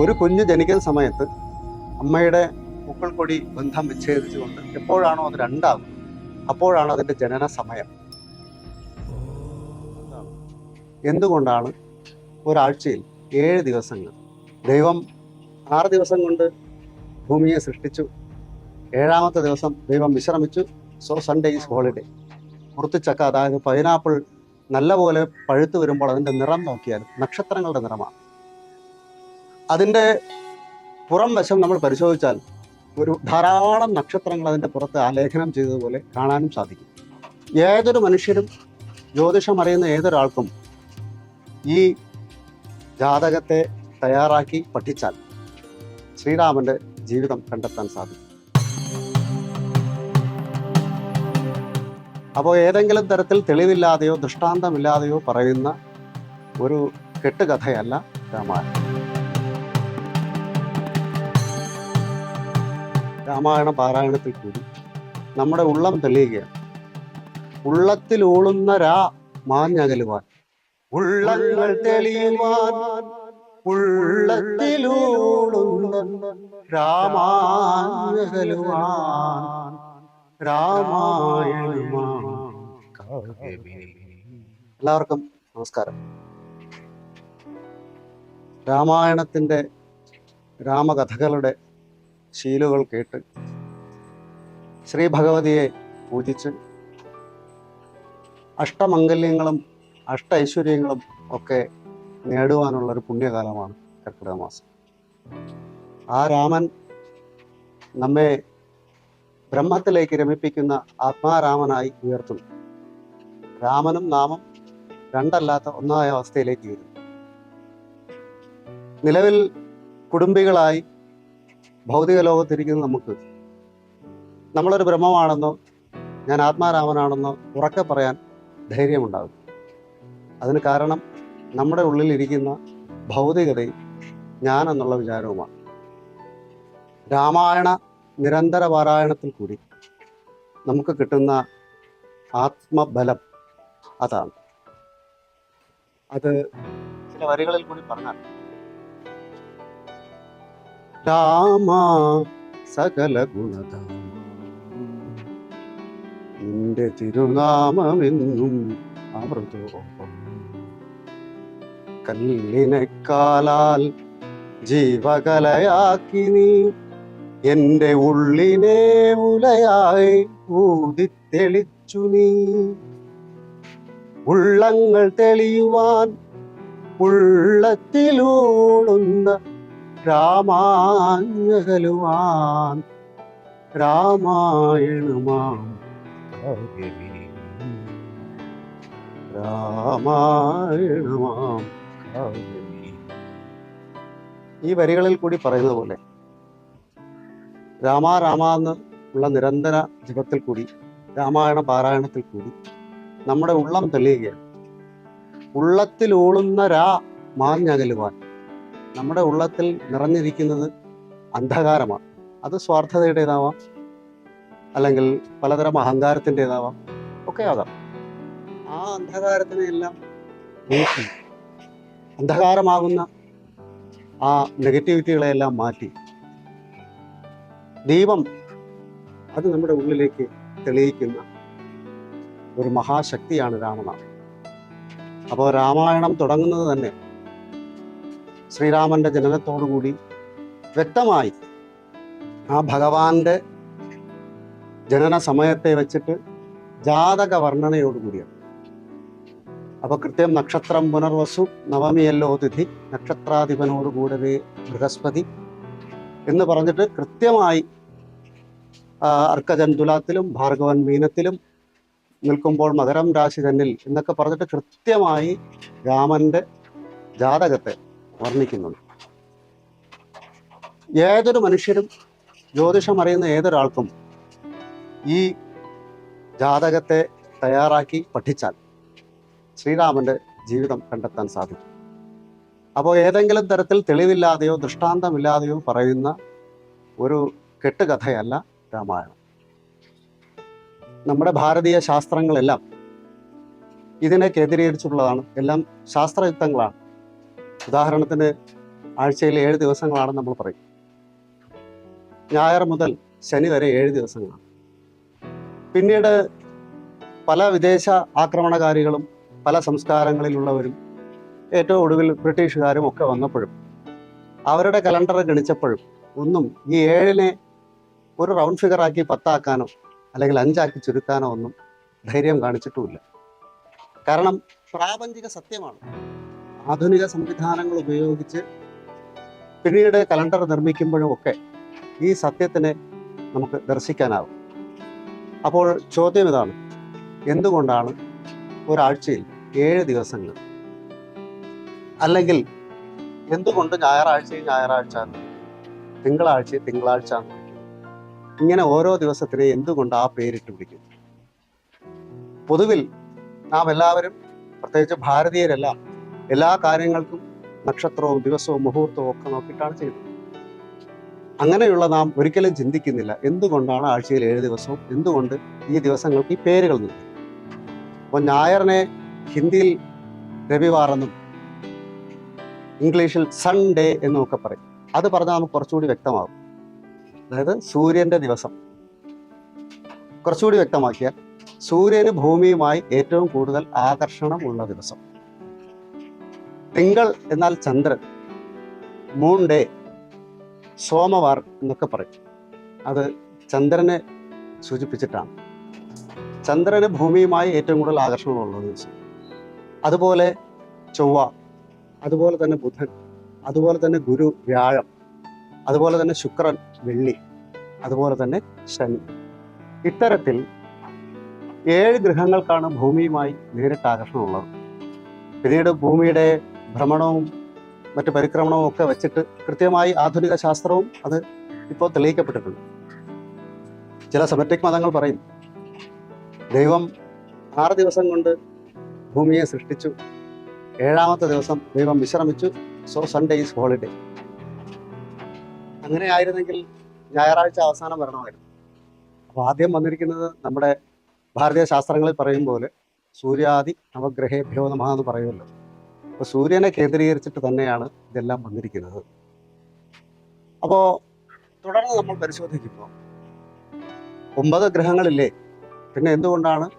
ഒരു കുഞ്ഞ് ജനിക്കുന്ന സമയത്ത് അമ്മയുടെ പൂക്കൾക്കൊടി ബന്ധം വിച്ഛേദിച്ചുകൊണ്ട് എപ്പോഴാണോ അത് രണ്ടാകും അപ്പോഴാണ് അതിന്റെ ജനന സമയം. എന്തുകൊണ്ടാണ് ഒരാഴ്ചയിൽ ഏഴ് ദിവസങ്ങൾ? ദൈവം ആറ് ദിവസം കൊണ്ട് ഭൂമിയെ സൃഷ്ടിച്ചു. ഏഴാമത്തെ ദിവസം ദൈവം വിശ്രമിച്ചു. സോ സൺഡേ ഈസ് ഹോളിഡേ മുറുത്തിച്ചക്ക അതായത് പൈനാപ്പിൾ നല്ലപോലെ പഴുത്തു വരുമ്പോൾ അതിന്റെ നിറം നോക്കിയാൽ നക്ഷത്രങ്ങളുടെ നിറമാണ്. അതിന്റെ പുറം വശം നമ്മൾ പരിശോധിച്ചാൽ ഒരു ധാരാളം നക്ഷത്രങ്ങൾ അതിന്റെ പുറത്ത് ആലേഖനം ചെയ്തതുപോലെ കാണാനും സാധിക്കും. ഏതൊരു മനുഷ്യരും ജ്യോതിഷം അറിയുന്ന ഏതൊരാൾക്കും ഈ ജാതകത്തെ തയ്യാറാക്കി പഠിച്ചാൽ ശ്രീരാമന്റെ ജീവിതം കണ്ടെത്താൻ സാധിക്കും. അപ്പോൾ ഏതെങ്കിലും തരത്തിൽ തെളിവില്ലാതെയോ ദൃഷ്ടാന്തമില്ലാതെയോ പറയുന്ന ഒരു കെട്ടുകഥയല്ല രാമായണം. രാമായണ പാരായണത്തിൽ കൂടി നമ്മുടെ ഉള്ളം തെളിയുകയാണ്. ഉള്ളത്തിൽ ഓളുന്ന രാ മാഞ്ഞകലുവാൻ. ഉള്ളങ്ങൾ തെളിയുവാൻ ഉള്ളത്തിലൂളുന്ന രാമാഞ്ഞകലുവാൻ രാമായണമാ എല്ലാവർക്കും നമസ്കാരം. രാമായണത്തിന്റെ രാമകഥകളുടെ ശീലുകൾ കേട്ട് ശ്രീ ഭഗവതിയെ പൂജിച്ച് അഷ്ടമംഗല്യങ്ങളും അഷ്ട ഐശ്വര്യങ്ങളും ഒക്കെ നേടുവാനുള്ള ഒരു പുണ്യകാലമാണ് കർക്കിടക മാസം ആ രാമൻ നമ്മെ ബ്രഹ്മത്തിലേക്ക് രമിപ്പിക്കുന്ന ആത്മാരാമനായി ഉയർത്തുന്നു. രാമനും നാമം രണ്ടല്ലാത്ത ഒന്നായ അവസ്ഥയിലേക്ക് വരും നിലവിൽ കുടുംബികളായി ഭൗതിക ലോകത്തിരിക്കുന്ന നമുക്ക് നമ്മളൊരു ബ്രഹ്മമാണെന്നോ ഞാൻ ആത്മാരാമനാണെന്നോ ഉറക്കെ പറയാൻ ധൈര്യമുണ്ടാകും. അതിന് കാരണം നമ്മുടെ ഉള്ളിലിരിക്കുന്ന ഭൗതികതയും ഞാൻ എന്നുള്ള വിചാരവുമാണ്. രാമായണ നിരന്തര പാരായണത്തിൽ കൂടി നമുക്ക് കിട്ടുന്ന ആത്മബലം അതാണ്. അത് ചില വരികളിൽ കൂടി പറഞ്ഞാൽ രാമ സകല ഗുണധാമ നിന്റെ തിരുനാമമെന്നും അമൃതോപം കല്ലിനെക്കാലാൽ ജീവകലയാക്കി നീ എന്റെ ഉള്ളിനെ ഉലയായി ഊതിത്തെളിച്ചു നീ. ഉള്ളങ്ങൾ തെളിയുവാൻ ഉള്ളത്തിലൂളുന്ന രാമാഞ്ഞകലുവാൻ രാമായണമാം കാവ്യമേ. രാമായണമാം കാവ്യമേ. ഈ വരികളിൽ കൂടി പറയുന്നത് പോലെ രാമാ രാമ എന്ന് ഉള്ള നിരന്തര ജപത്തിൽ കൂടി രാമായണ പാരായണത്തിൽ കൂടി നമ്മുടെ ഉള്ളം തെളിയുകയാണ് ഉള്ളത്തിലൂളുന്ന രാ മാഞ്ഞകലുവാൻ നമ്മുടെ ഉള്ളത്തിൽ നിറഞ്ഞിരിക്കുന്നത് അന്ധകാരമാണ്. അത് സ്വാർത്ഥതയുടേതാവാം. അല്ലെങ്കിൽ പലതരം അഹങ്കാരത്തിന്റെതാവാം. ഒക്കെ ആകാം. ആ അന്ധകാരത്തിനെ എല്ലാം നീക്കി അന്ധകാരമാകുന്ന ആ നെഗറ്റിവിറ്റികളെല്ലാം മാറ്റി ദൈവം അത് നമ്മുടെ ഉള്ളിലേക്ക് തെളിയിക്കുന്ന ഒരു മഹാശക്തിയാണ് രാമനാഥ് അപ്പോൾ രാമായണം തുടങ്ങുന്നത് തന്നെ ശ്രീരാമന്റെ ജനനത്തോടുകൂടി വ്യക്തമായി ആ ഭഗവാന്റെ ജനന സമയത്തെ വെച്ചിട്ട് ജാതക വർണനയോടുകൂടിയാണ് അപ്പൊ കൃത്യം നക്ഷത്രം പുനർവസു നവമിയല്ലോ തിഥി നക്ഷത്രാധിപനോടുകൂടവേ ബൃഹസ്പതി എന്ന് പറഞ്ഞിട്ട് കൃത്യമായി അർക്കജൻ തുലാത്തിലും ഭാർഗവൻ മീനത്തിലും നിൽക്കുമ്പോൾ മകരം രാശി തന്നിൽ എന്നൊക്കെ പറഞ്ഞിട്ട് കൃത്യമായി രാമന്റെ ജാതകത്തെ വർണിക്കുന്നുണ്ട്. ഏതൊരു മനുഷ്യരും ജ്യോതിഷം അറിയുന്ന ഏതൊരാൾക്കും ഈ ജാതകത്തെ തയ്യാറാക്കി പഠിച്ചാൽ ശ്രീരാമന്റെ ജീവിതം കണ്ടെത്താൻ സാധിക്കും. അപ്പോൾ ഏതെങ്കിലും തരത്തിൽ തെളിവില്ലാതെയോ ദൃഷ്ടാന്തമില്ലാതെയോ പറയുന്ന ഒരു കെട്ടുകഥയല്ല രാമായണം. നമ്മുടെ ഭാരതീയ ശാസ്ത്രങ്ങളെല്ലാം ഇതിനെ കേന്ദ്രീകരിച്ചുള്ളതാണ് എല്ലാം ശാസ്ത്രയുക്തങ്ങളാണ്. ഉദാഹരണത്തിന് ആഴ്ചയിൽ ഏഴ് ദിവസങ്ങളാണെന്ന് നമ്മൾ പറയും. ഞായർ മുതൽ ശനി വരെ ഏഴ് ദിവസങ്ങളാണ്. പിന്നീട് പല വിദേശ ആക്രമണകാരികളും പല സംസ്കാരങ്ങളിലുള്ളവരും ഏറ്റവും ഒടുവിൽ ബ്രിട്ടീഷുകാരും ഒക്കെ വന്നപ്പോഴും അവരുടെ കലണ്ടർ ഗണിച്ചപ്പോഴും ഒന്നും ഈ ഏഴിനെ ഒരു റൗണ്ട് ഫിഗർ ആക്കി പത്താക്കാനോ അല്ലെങ്കിൽ അഞ്ചാക്കി ചുരുക്കാനോ ഒന്നും ധൈര്യം കാണിച്ചിട്ടുമില്ല. കാരണം പ്രാപഞ്ചിക സത്യമാണ്. ആധുനിക സംവിധാനങ്ങൾ ഉപയോഗിച്ച് പിന്നീട് കലണ്ടർ നിർമ്മിക്കുമ്പോഴും ഒക്കെ ഈ സത്യത്തിനെ നമുക്ക് ദർശിക്കാനാവും. അപ്പോൾ ചോദ്യം ഇതാണ്. എന്തുകൊണ്ടാണ് ഒരാഴ്ചയിൽ ഏഴ് ദിവസങ്ങൾ? അല്ലെങ്കിൽ എന്തുകൊണ്ട് ഞായറാഴ്ചയും ഞായറാഴ്ച തിങ്കളാഴ്ച തിങ്കളാഴ്ച ഇങ്ങനെ ഓരോ ദിവസത്തിനെ എന്തുകൊണ്ട് ആ പേരിട്ട് വിളിക്കുന്നു പൊതുവിൽ നാം എല്ലാവരും പ്രത്യേകിച്ച് ഭാരതീയരെല്ലാം എല്ലാ കാര്യങ്ങൾക്കും നക്ഷത്രവും ദിവസവും മുഹൂർത്തവും ഒക്കെ നോക്കിയിട്ടാണ് ചെയ്യുന്നത് അങ്ങനെയുള്ള നാം ഒരിക്കലും ചിന്തിക്കുന്നില്ല. എന്തുകൊണ്ടാണ് ആഴ്ചയിൽ ഏഴ് ദിവസവും? എന്തുകൊണ്ട് ഈ ദിവസങ്ങൾക്ക് ഈ പേരുകൾ നൽകി? അപ്പോൾ ഞായറിനെ ഹിന്ദിയിൽ രവിവാർ എന്നും ഇംഗ്ലീഷിൽ സൺഡേ എന്നുമൊക്കെ പറയും. അത് പറഞ്ഞാൽ നമുക്ക് കുറച്ചുകൂടി വ്യക്തമാകും. അതായത് സൂര്യന്റെ ദിവസം. കുറച്ചുകൂടി വ്യക്തമാക്കിയാൽ സൂര്യന് ഭൂമിയുമായി ഏറ്റവും കൂടുതൽ ആകർഷണം ഉള്ള ദിവസം. തിങ്കൾ എന്നാൽ ചന്ദ്രൻ മൂൺ ഡേ സോമവാർ എന്നൊക്കെ പറയും. അത് ചന്ദ്രനെ സൂചിപ്പിച്ചിട്ടാണ്. ചന്ദ്രന് ഭൂമിയുമായി ഏറ്റവും കൂടുതൽ ആകർഷണമുള്ള ദിവസം. അതുപോലെ ചൊവ്വ അതുപോലെ തന്നെ ബുധൻ അതുപോലെ തന്നെ ഗുരു വ്യാഴം അതുപോലെ തന്നെ ശുക്രൻ വെള്ളി അതുപോലെ തന്നെ ശനി. ഇത്തരത്തിൽ ഏഴ് ഗ്രഹങ്ങൾക്കാണ് ഭൂമിയുമായി നേരിട്ട് ആകർഷണമുള്ളത്. പിന്നീട് ഭൂമിയുടെ ഭ്രമണവും മറ്റ് പരിക്രമണവും ഒക്കെ വെച്ചിട്ട് കൃത്യമായി ആധുനിക ശാസ്ത്രവും അത് ഇപ്പോൾ തെളിയിക്കപ്പെട്ടിട്ടുണ്ട്. ചില സെമറ്റിക് മതങ്ങൾ പറയും ദൈവം ആറ് ദിവസം കൊണ്ട് ഭൂമിയെ സൃഷ്ടിച്ചു ഏഴാമത്തെ ദിവസം ദൈവം വിശ്രമിച്ചു സോ സൺഡേ ഈസ് ഹോളിഡേ അങ്ങനെ ആയിരുന്നെങ്കിൽ ഞായറാഴ്ച അവസാനം വരണമായിരുന്നു. അപ്പോൾ ആദ്യം വന്നിരിക്കുന്നത് നമ്മുടെ ഭാരതീയ ശാസ്ത്രങ്ങളിൽ പറയും പോലെ സൂര്യാദി നവഗ്രഹേഭ്യോ നമ എന്ന് പറയുമല്ലോ. അപ്പോൾ സൂര്യനെ കേന്ദ്രീകരിച്ചിട്ട് തന്നെയാണ് ഇതെല്ലാം വന്നിരിക്കുന്നത്. അപ്പോൾ തുടർന്ന് നമ്മൾ പരിശോധിക്കുമ്പോൾ ഒമ്പത് ഗ്രഹങ്ങളില്ലേ? പിന്നെ എന്തുകൊണ്ടാണ്?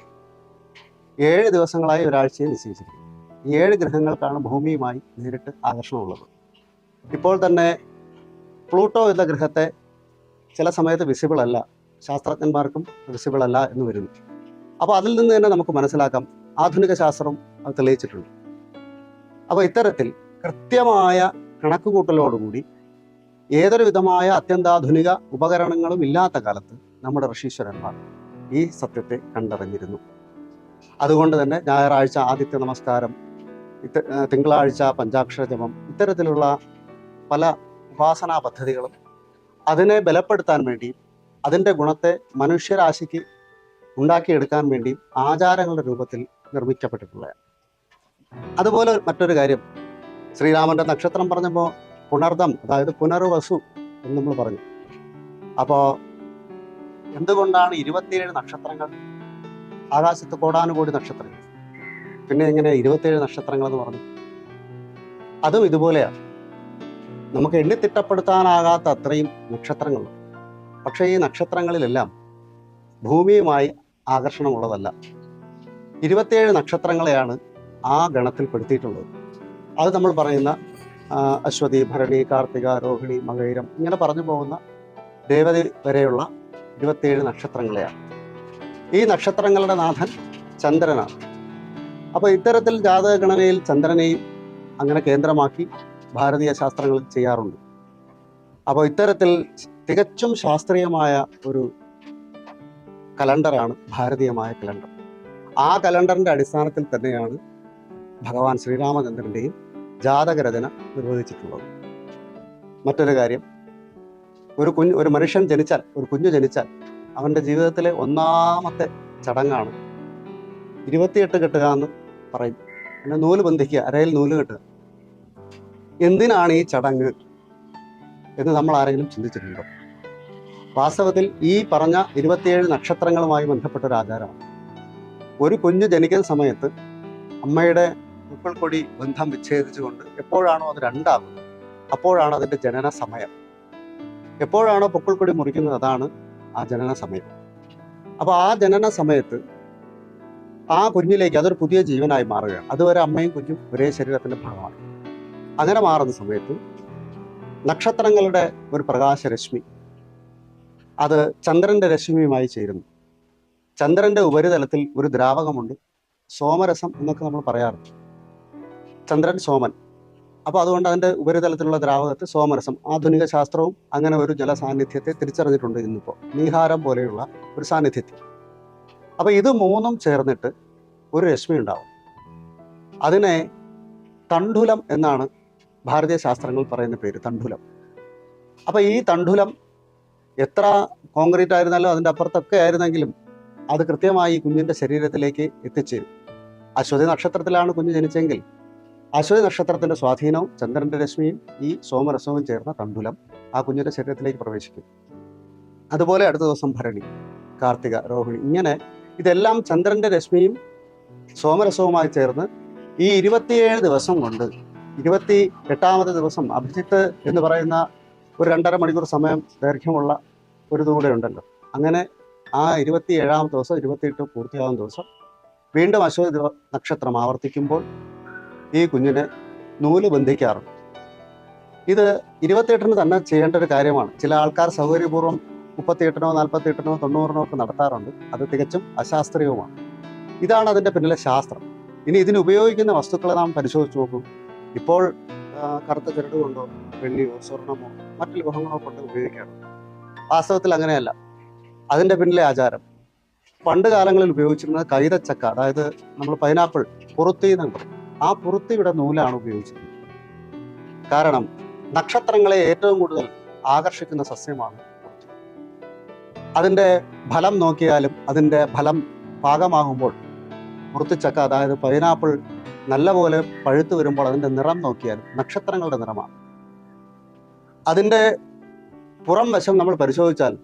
ഏഴ് ദിവസങ്ങളായി ഒരാഴ്ചയെ നിശ്ചയിച്ചിരിക്കുന്നത് ഈ ഏഴ് ഗ്രഹങ്ങൾക്കാണ് ഭൂമിയുമായി നേരിട്ട് ആകർഷണമുള്ളത്. ഇപ്പോൾ തന്നെ പ്ലൂട്ടോ എന്ന ഗ്രഹത്തെ ചില സമയത്ത് വിസിബിൾ അല്ല. ശാസ്ത്രജ്ഞന്മാർക്കും വിസിബിൾ അല്ല എന്ന് വരുന്നു. അപ്പോൾ അതിൽ നിന്ന് തന്നെ നമുക്ക് മനസ്സിലാക്കാം. ആധുനിക ശാസ്ത്രം അത് തെളിയിച്ചിട്ടുണ്ട്. അപ്പോൾ ഇത്തരത്തിൽ കൃത്യമായ കണക്കുകൂട്ടലോടുകൂടി ഏതൊരു വിധമായ അത്യന്താധുനിക ഉപകരണങ്ങളും ഇല്ലാത്ത കാലത്ത് നമ്മുടെ ഋഷീശ്വരന്മാർ ഈ സത്യത്തെ കണ്ടറിഞ്ഞിരുന്നു. അതുകൊണ്ട് തന്നെ ഞായറാഴ്ച ആദിത്യ നമസ്കാരം ഇത്ത തിങ്കളാഴ്ച പഞ്ചാക്ഷര ജപം ഇത്തരത്തിലുള്ള പല ഉപാസനാ പദ്ധതികളും അതിനെ ബലപ്പെടുത്താൻ വേണ്ടി അതിന്റെ ഗുണത്തെ മനുഷ്യരാശിക്ക് ഉണ്ടാക്കിയെടുക്കാൻ വേണ്ടി ആചാരങ്ങളുടെ രൂപത്തിൽ നിർമ്മിക്കപ്പെട്ടിട്ടുള്ളതാണ്. അതുപോലെ മറ്റൊരു കാര്യം. ശ്രീരാമന്റെ നക്ഷത്രം പറഞ്ഞപ്പോൾ പുണർദം അതായത് പുനർവസു എന്ന് നമ്മൾ പറഞ്ഞു. അപ്പോൾ എന്തുകൊണ്ടാണ് ഇരുപത്തിയേഴ് നക്ഷത്രങ്ങൾ? ആകാശത്ത് കോടാനുകോടി നക്ഷത്രങ്ങൾ. പിന്നെ എങ്ങനെ ഇരുപത്തിയേഴ് നക്ഷത്രങ്ങൾ എന്ന് പറഞ്ഞു? അതും ഇതുപോലെയാണ്. നമുക്ക് എണ്ണിത്തിട്ടപ്പെടുത്താനാകാത്ത അത്രയും നക്ഷത്രങ്ങളുണ്ട്. പക്ഷേ ഈ നക്ഷത്രങ്ങളിലെല്ലാം ഭൂമിയുമായി ആകർഷണമുള്ളതല്ല. ഇരുപത്തിയേഴ് നക്ഷത്രങ്ങളെയാണ് ആ ഗണത്തിൽ പെടുത്തിയിട്ടുള്ളത് അത് നമ്മൾ പറയുന്ന അശ്വതി ഭരണി കാർത്തിക രോഹിണി മകൈരം ഇങ്ങനെ പറഞ്ഞു പോകുന്ന ദേവത വരെയുള്ള ഇരുപത്തിയേഴ് നക്ഷത്രങ്ങളെയാണ്. ഈ നക്ഷത്രങ്ങളുടെ നാഥൻ ചന്ദ്രനാണ്. അപ്പോൾ ഇത്തരത്തിൽ ജാതകഗണനയിൽ ചന്ദ്രനെയും അങ്ങനെ കേന്ദ്രമാക്കി ഭാരതീയ ശാസ്ത്രങ്ങൾ ചെയ്യാറുണ്ട്. അപ്പോൾ ഇത്തരത്തിൽ തികച്ചും ശാസ്ത്രീയമായ ഒരു കലണ്ടറാണ് ഭാരതീയമായ കലണ്ടർ. ആ കലണ്ടറിന്റെ അടിസ്ഥാനത്തിൽ തന്നെയാണ് ഭഗവാൻ ശ്രീരാമചന്ദ്രന്റെയും ജാതകരചന നിർവഹിച്ചിട്ടുള്ളത്. മറ്റൊരു കാര്യം ഒരു കുഞ്ഞ് ഒരു മനുഷ്യൻ ജനിച്ചാൽ ഒരു കുഞ്ഞു ജനിച്ചാൽ അവന്റെ ജീവിതത്തിലെ ഒന്നാമത്തെ ചടങ്ങാണ് ഇരുപത്തിയെട്ട് കെട്ടുക എന്ന് പറയും. പിന്നെ നൂൽ ബന്ധിക്കുക അരയിൽ നൂൽ കെട്ടുക. എന്തിനാണ് ഈ ചടങ്ങ് എന്ന് നമ്മൾ ആരെങ്കിലും ചിന്തിച്ചിട്ടുണ്ടോ? വാസ്തവത്തിൽ ഈ പറഞ്ഞ ഇരുപത്തിയേഴ് നക്ഷത്രങ്ങളുമായി ബന്ധപ്പെട്ട ഒരു ആചാരമാണ്. ഒരു കുഞ്ഞ് ജനിക്കുന്ന സമയത്ത് അമ്മയുടെ ഉൾക്കൊടി ബന്ധം വിച്ഛേദിച്ചുകൊണ്ട് എപ്പോഴാണോ അത് രണ്ടാകുന്നത് അപ്പോഴാണ് അതിന്റെ ജനന സമയം. എപ്പോഴാണോ പൊക്കിൾക്കൊടി മുറിക്കുന്നത് അതാണ് ആ ജനന സമയം. അപ്പോൾ ആ ജനന സമയത്ത് ആ കുഞ്ഞിലേക്ക് അതൊരു പുതിയ ജീവനായി മാറുകയാണ്. അതുവരെ അമ്മയും കുഞ്ഞും ഒരേ ശരീരത്തിന്റെ ഭാഗമാണ്. അങ്ങനെ മാറുന്ന സമയത്ത് നക്ഷത്രങ്ങളുടെ ഒരു പ്രകാശരശ്മി അത് ചന്ദ്രന്റെ രശ്മിയുമായി ചേരുന്നു. ചന്ദ്രന്റെ ഉപരിതലത്തിൽ ഒരു ദ്രാവകമുണ്ട്. സോമരസം എന്നൊക്കെ നമ്മൾ പറയാറുണ്ട്. ചന്ദ്രൻ സോമൻ. അപ്പോൾ അതുകൊണ്ട് അതിന്റെ ഉപരിതലത്തിലുള്ള ദ്രാവകത്തെ സോമരസം ആധുനിക ശാസ്ത്രവും അങ്ങനെ ഒരു ജലസാന്നിധ്യത്തെ തിരിച്ചറിഞ്ഞിട്ടുണ്ട് ഇന്നിപ്പോൾ നീഹാരം പോലെയുള്ള ഒരു സാന്നിധ്യത്തിൽ. അപ്പോൾ ഇത് മൂന്നും ചേർന്നിട്ട് ഒരു രശ്മി ഉണ്ടാവും. അതിനെ തണ്ടുലം എന്നാണ് ഭാരതീയ ശാസ്ത്രങ്ങൾ പറയുന്ന പേര് തണ്ടുലം അപ്പോൾ ഈ തണ്ടുലം എത്ര കോൺക്രീറ്റ് ആയിരുന്നാലും അതിന്റെ അപ്പുറത്തൊക്കെ ആയിരുന്നെങ്കിലും അത് കൃത്യമായി കുഞ്ഞിന്റെ ശരീരത്തിലേക്ക് എത്തിച്ചേരും. അശ്വതി നക്ഷത്രത്തിലാണ് കുഞ്ഞ് ജനിച്ചെങ്കിൽ അശ്വതി നക്ഷത്രത്തിന്റെ സ്വാധീനവും ചന്ദ്രന്റെ രശ്മിയും ഈ സോമരസവും ചേർന്ന തണ്ടുലം ആ കുഞ്ഞിന്റെ ശരീരത്തിലേക്ക് പ്രവേശിക്കും. അതുപോലെ അടുത്ത ദിവസം ഭരണി കാർത്തിക രോഹിണി ഇങ്ങനെ ഇതെല്ലാം ചന്ദ്രന്റെ രശ്മിയും സോമരസവുമായി ചേർന്ന് ഈ ഇരുപത്തിയേഴ് ദിവസം കൊണ്ട് ഇരുപത്തി എട്ടാമത്തെ ദിവസം അഭിജിത്ത് എന്ന് പറയുന്ന ഒരു രണ്ടര മണിക്കൂർ സമയം ദൈർഘ്യമുള്ള ഒരു ഇതുകൂടെ ഉണ്ടല്ലോ. അങ്ങനെ ആ ഇരുപത്തി ഏഴാം ദിവസം ഇരുപത്തിയെട്ട് പൂർത്തിയാകുന്ന ദിവസം വീണ്ടും അശ്വതി നക്ഷത്രം ആവർത്തിക്കുമ്പോൾ ഈ കുഞ്ഞിനെ നൂൽ ബന്ധിക്കാറുണ്ട്. ഇത് ഇരുപത്തിയെട്ടിന് തന്നെ ചെയ്യേണ്ട ഒരു കാര്യമാണ്. ചില ആൾക്കാർ സൗകര്യപൂർവം മുപ്പത്തിയെട്ടിനോ നാൽപ്പത്തിയെട്ടിനോ തൊണ്ണൂറിനോ ഒക്കെ നടത്താറുണ്ട്. അത് തികച്ചും അശാസ്ത്രീയവുമാണ്. ഇതാണ് അതിന്റെ പിന്നിലെ ശാസ്ത്രം. ഇനി ഇതിന് ഉപയോഗിക്കുന്ന വസ്തുക്കളെ നാം പരിശോധിച്ച് നോക്കും. ഇപ്പോൾ കറുത്ത ചരട് കൊണ്ടോ വെള്ളിയോ സ്വർണമോ മറ്റു ലോഹങ്ങളോ കൊണ്ട് ഉപയോഗിക്കാറുണ്ട് വാസ്തവത്തിൽ അങ്ങനെയല്ല. അതിന്റെ പിന്നിലെ ആചാരം. പണ്ട് കാലങ്ങളിൽ ഉപയോഗിച്ചിരുന്നത് കൈതച്ചക്ക അതായത് നമ്മൾ പൈനാപ്പിൾ പുറത്തു പറയും ആ പുറത്തിവിടെ നൂലാണ് ഉപയോഗിച്ചത് കാരണം നക്ഷത്രങ്ങളെ ഏറ്റവും കൂടുതൽ ആകർഷിക്കുന്ന സസ്യമാണ്. അതിന്റെ ഫലം നോക്കിയാലും അതിന്റെ ഫലം പാകമാകുമ്പോൾ മുറുത്തിച്ചക്ക അതായത് പൈനാപ്പിൾ നല്ലപോലെ പഴുത്തു വരുമ്പോൾ അതിന്റെ നിറം നോക്കിയാലും നക്ഷത്രങ്ങളുടെ നിറമാണ്. അതിന്റെ പുറം വശം നമ്മൾ പരിശോധിച്ചാൽ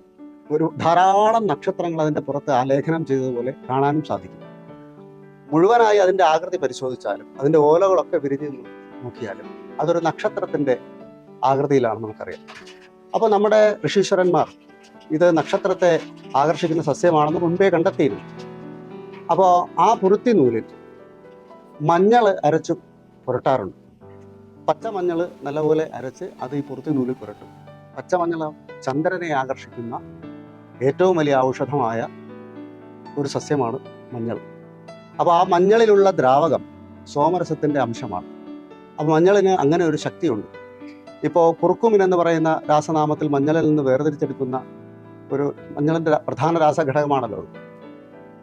ഒരു ധാരാളം നക്ഷത്രങ്ങൾ അതിന്റെ പുറത്ത് ആലേഖനം ചെയ്തതുപോലെ കാണാനും സാധിക്കും. മുഴുവനായി അതിന്റെ ആകൃതി പരിശോധിച്ചാലും അതിന്റെ ഓലകളൊക്കെ വിരിഞ്ഞ് നോക്കിയാലും അതൊരു നക്ഷത്രത്തിന്റെ ആകൃതിയിലാണ് നമുക്കറിയാം. അപ്പോൾ നമ്മുടെ ഋഷീശ്വരന്മാർ ഇത് നക്ഷത്രത്തെ ആകർഷിക്കുന്ന സസ്യമാണെന്ന് മുൻപേ കണ്ടെത്തിയിരുന്നു. അപ്പോൾ ആ പുരുത്തി നൂലിൽ മഞ്ഞൾ അരച്ച് പുരട്ടാറുണ്ട്. പച്ച പച്ചമഞ്ഞൾ നല്ലപോലെ അരച്ച് അത് ഈ പുറത്തി നൂലിൽ പുരട്ടും. പച്ച പച്ചമഞ്ഞൾ ചന്ദ്രനെ ആകർഷിക്കുന്ന ഏറ്റവും വലിയ ഔഷധമായ ഒരു സസ്യമാണ് മഞ്ഞൾ. അപ്പോൾ ആ മഞ്ഞളിലുള്ള ദ്രാവകം സോമരസത്തിന്റെ അംശമാണ്. അപ്പോൾ മഞ്ഞളിന് അങ്ങനെ ഒരു ശക്തിയുണ്ട്. ഇപ്പോൾ കുറുക്കുമിൻ എന്ന് പറയുന്ന രാസനാമത്തിൽ മഞ്ഞളിൽ നിന്ന് വേർതിരിച്ചെടുക്കുന്ന ഒരു മഞ്ഞളിന്റെ പ്രധാന രാസഘടകമാണല്ലോ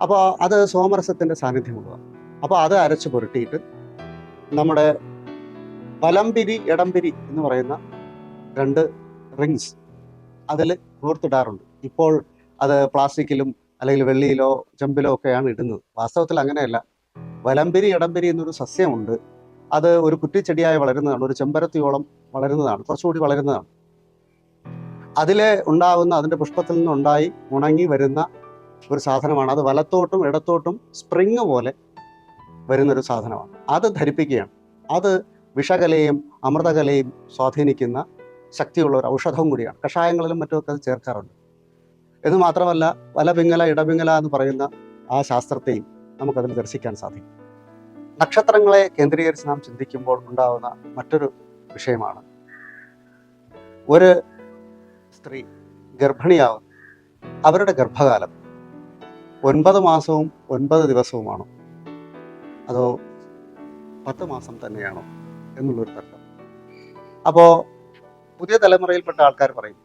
അപ്പോൾ അത് സോമരസത്തിന്റെ സാന്നിധ്യമുള്ളതാണ്. അപ്പോൾ അത് അരച്ച് പുരട്ടിയിട്ട് നമ്മുടെ വലംപിരി ഇടംപിരി എന്ന് പറയുന്ന രണ്ട് റിങ്സ് അതിൽ കോർത്തിടാറുണ്ട്. ഇപ്പോൾ അത് പ്ലാസ്റ്റിക്കിലും അല്ലെങ്കിൽ വെള്ളിയിലോ ചെമ്പിലോ ഒക്കെയാണ് ഇടുന്നത്. വാസ്തവത്തിൽ അങ്ങനെയല്ല. വലംപിരി ഇടംപിരി എന്നൊരു സസ്യമുണ്ട്. അത് ഒരു കുറ്റിച്ചെടിയായി വളരുന്നതാണ്. ഒരു ചെമ്പരത്തിയോളം വളരുന്നതാണ്. കുറച്ചുകൂടി വളരുന്നതാണ്. അതിലെ ഉണ്ടാകുന്ന അതിന്റെ പുഷ്പത്തിൽ നിന്നുണ്ടായി ഉണങ്ങി വരുന്ന ഒരു സാധനമാണ്. അത് വലത്തോട്ടും ഇടത്തോട്ടും സ്പ്രിങ് പോലെ വരുന്നൊരു സാധനമാണ്. അത് ധരിപ്പിക്കുകയാണ്. അത് വിഷകലയും അമൃതകലയും സ്വാധീനിക്കുന്ന ശക്തിയുള്ള ഒരു ഔഷധവും കൂടിയാണ്. കഷായങ്ങളിലും മറ്റുമൊക്കെ അത് ചേർക്കാറുണ്ട്. എന്ന് മാത്രമല്ല വലപിങ്ങല ഇടപിങ്ങല എന്ന് പറയുന്ന ആ ശാസ്ത്രത്തെയും നമുക്കതിൽ ദർശിക്കാൻ സാധിക്കും. നക്ഷത്രങ്ങളെ കേന്ദ്രീകരിച്ച് നാം ചിന്തിക്കുമ്പോൾ ഉണ്ടാവുന്ന മറ്റൊരു വിഷയമാണ്. ഒരു സ്ത്രീ ഗർഭിണിയാവും അവരുടെ ഗർഭകാലം ഒൻപത് മാസവും ഒൻപത് ദിവസവുമാണോ? അതോ പത്ത് മാസം തന്നെയാണോ എന്നുള്ളൊരു തർക്കം. അപ്പോൾ പുതിയ തലമുറയിൽപ്പെട്ട ആൾക്കാർ പറയും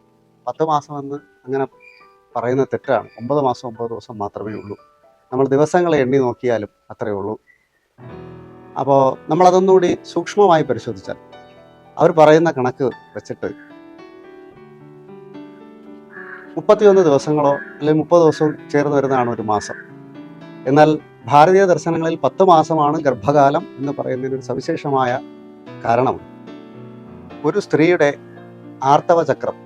പത്ത് മാസം എന്ന് അങ്ങനെ പറയുന്നത് തെറ്റാണ്. ഒമ്പത് മാസം ഒമ്പത് ദിവസം മാത്രമേ ഉള്ളൂ. നമ്മൾ ദിവസങ്ങളെ എണ്ണി നോക്കിയാലും അത്രയേ ഉള്ളൂ. അപ്പോൾ നമ്മളതൊന്നുകൂടി സൂക്ഷ്മമായി പരിശോധിച്ചാൽ അവർ പറയുന്ന കണക്ക് വെച്ചിട്ട് മുപ്പത്തിയൊന്ന് ദിവസങ്ങളോ അല്ലെങ്കിൽ മുപ്പത് ദിവസവും ചേർന്ന് വരുന്നതാണ് ഒരു മാസം. എന്നാൽ ഭാരതീയ ദർശനങ്ങളിൽ പത്ത് മാസമാണ് ഗർഭകാലം എന്ന് പറയുന്നതിന് ഒരു സവിശേഷമായ കാരണം ഒരു സ്ത്രീയുടെ ആർത്തവചക്രം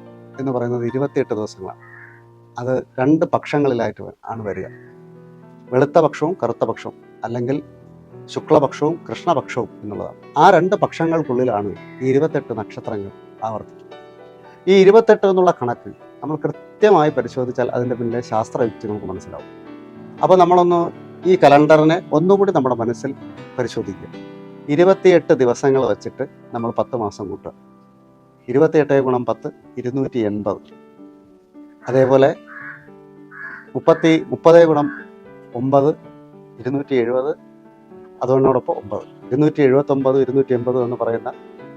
എന്ന് പറയുന്നത് ഇരുപത്തിയെട്ട് ദിവസങ്ങളാണ്. അത് രണ്ട് പക്ഷങ്ങളിലായിട്ട് ആണ് വരിക. വെളുത്ത പക്ഷവും കറുത്ത പക്ഷവും അല്ലെങ്കിൽ ശുക്ലപക്ഷവും കൃഷ്ണപക്ഷവും എന്നുള്ളതാണ്. ആ രണ്ട് പക്ഷങ്ങൾക്കുള്ളിലാണ് ഈ ഇരുപത്തെട്ട് നക്ഷത്രങ്ങൾ ആവർത്തിക്കുന്നത്. ഈ ഇരുപത്തെട്ട് എന്നുള്ള കണക്ക് നമ്മൾ കൃത്യമായി പരിശോധിച്ചാൽ അതിന്റെ പിന്നിലെ ശാസ്ത്രയുക്തി നമുക്ക് മനസ്സിലാവും. അപ്പോൾ നമ്മളൊന്ന് ഈ കലണ്ടറിനെ ഒന്നുകൂടി നമ്മുടെ മനസ്സിൽ പരിശോധിക്കുക. ഇരുപത്തിയെട്ട് ദിവസങ്ങൾ വെച്ചിട്ട് നമ്മൾ പത്ത് മാസം കൂട്ടുക. ഇരുപത്തിയെട്ട് ഗുണം പത്ത് ഇരുന്നൂറ്റി എൺപത്. അതേപോലെ മുപ്പത്തി മുപ്പത് ഗുണം ഒമ്പത് ഇരുന്നൂറ്റി എഴുപത് അതുകൊണ്ടോടൊപ്പം ഒമ്പത്. ഇരുന്നൂറ്റി എഴുപത്തൊമ്പത് ഇരുന്നൂറ്റി എൺപത് എന്ന് പറയുന്ന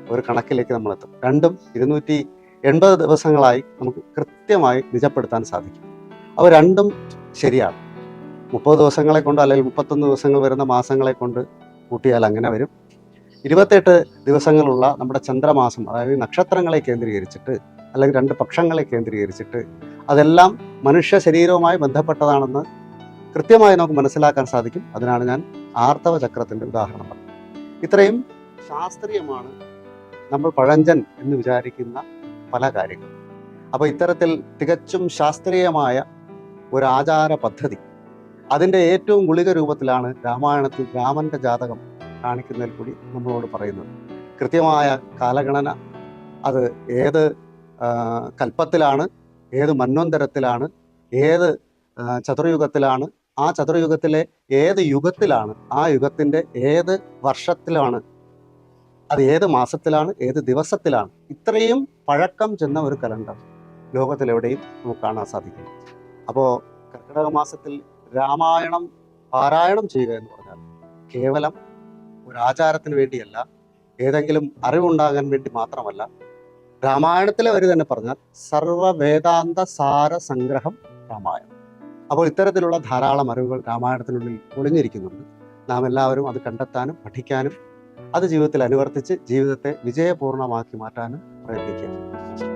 ഒരു കണക്കിലേക്ക് നമ്മൾ എത്തും രണ്ടും ഇരുന്നൂറ്റി എൺപത് ദിവസങ്ങളായി നമുക്ക് കൃത്യമായി നിജപ്പെടുത്താൻ സാധിക്കും. അവ രണ്ടും ശരിയാണ്. മുപ്പത് ദിവസങ്ങളെ കൊണ്ട് അല്ലെങ്കിൽ മുപ്പത്തൊന്ന് ദിവസങ്ങൾ വരുന്ന മാസങ്ങളെ കൊണ്ട് കൂട്ടിയാൽ അങ്ങനെ വരും. ഇരുപത്തെട്ട് ദിവസങ്ങളുള്ള നമ്മുടെ ചന്ദ്രമാസം അതായത് നക്ഷത്രങ്ങളെ കേന്ദ്രീകരിച്ചിട്ട് അല്ലെങ്കിൽ രണ്ട് പക്ഷങ്ങളെ കേന്ദ്രീകരിച്ചിട്ട് അതെല്ലാം മനുഷ്യ ശരീരവുമായി ബന്ധപ്പെട്ടതാണെന്ന് കൃത്യമായി നമുക്ക് മനസ്സിലാക്കാൻ സാധിക്കും. അതിനാണ് ഞാൻ ആർത്തവ ചക്രത്തിന്റെ ഉദാഹരണം പറഞ്ഞത്. ഇത്രയും ശാസ്ത്രീയമാണ് നമ്മൾ പഴഞ്ചൻ എന്ന് വിചാരിക്കുന്ന പല കാര്യങ്ങളും അപ്പോൾ ഇത്തരത്തിൽ തികച്ചും ശാസ്ത്രീയമായ ഒരു ആചാര പദ്ധതി അതിന്റെ ഏറ്റവും ഗുളിക രൂപത്തിലാണ് രാമായണത്തിൽ രാമന്റെ ജാതകം കാണിക്കുന്നതിൽ കൂടി നമ്മളോട് പറയുന്നത്. കൃത്യമായ കാലഗണന അത് ഏത് കൽപ്പത്തിലാണ് ഏത് മന്വന്തരത്തിലാണ് ഏത് ചതുർയുഗത്തിലാണ് ആ ചതുർയുഗത്തിലെ ഏത് യുഗത്തിലാണ് ആ യുഗത്തിന്റെ ഏത് വർഷത്തിലാണ് അത് ഏത് മാസത്തിലാണ് ഏത് ദിവസത്തിലാണ് ഇത്രയും പഴക്കം ചെന്ന ഒരു കലണ്ടർ ലോകത്തിലെവിടെയും നമുക്ക് കാണാൻ സാധിക്കും. അപ്പോൾ കർക്കിടക മാസത്തിൽ രാമായണം പാരായണം ചെയ്യുക എന്ന് പറഞ്ഞാൽ കേവലം ഒരു ആചാരത്തിന് വേണ്ടിയല്ല ഏതെങ്കിലും അറിവുണ്ടാകാൻ വേണ്ടി മാത്രമല്ല രാമായണത്തിലെ വരി തന്നെ പറഞ്ഞാൽ സർവ വേദാന്ത സാര സംഗ്രഹം രാമായണം. അപ്പോൾ ഇത്തരത്തിലുള്ള ധാരാളം അറിവുകൾ രാമായണത്തിനുള്ളിൽ ഒളിഞ്ഞിരിക്കുന്നുണ്ട്. നാം എല്ലാവരും അത് കണ്ടെത്താനും പഠിക്കാനും അത് ജീവിതത്തിൽ അനുവർത്തിച്ച് ജീവിതത്തെ വിജയപൂർണമാക്കി മാറ്റാനും പ്രയത്നിക്കുക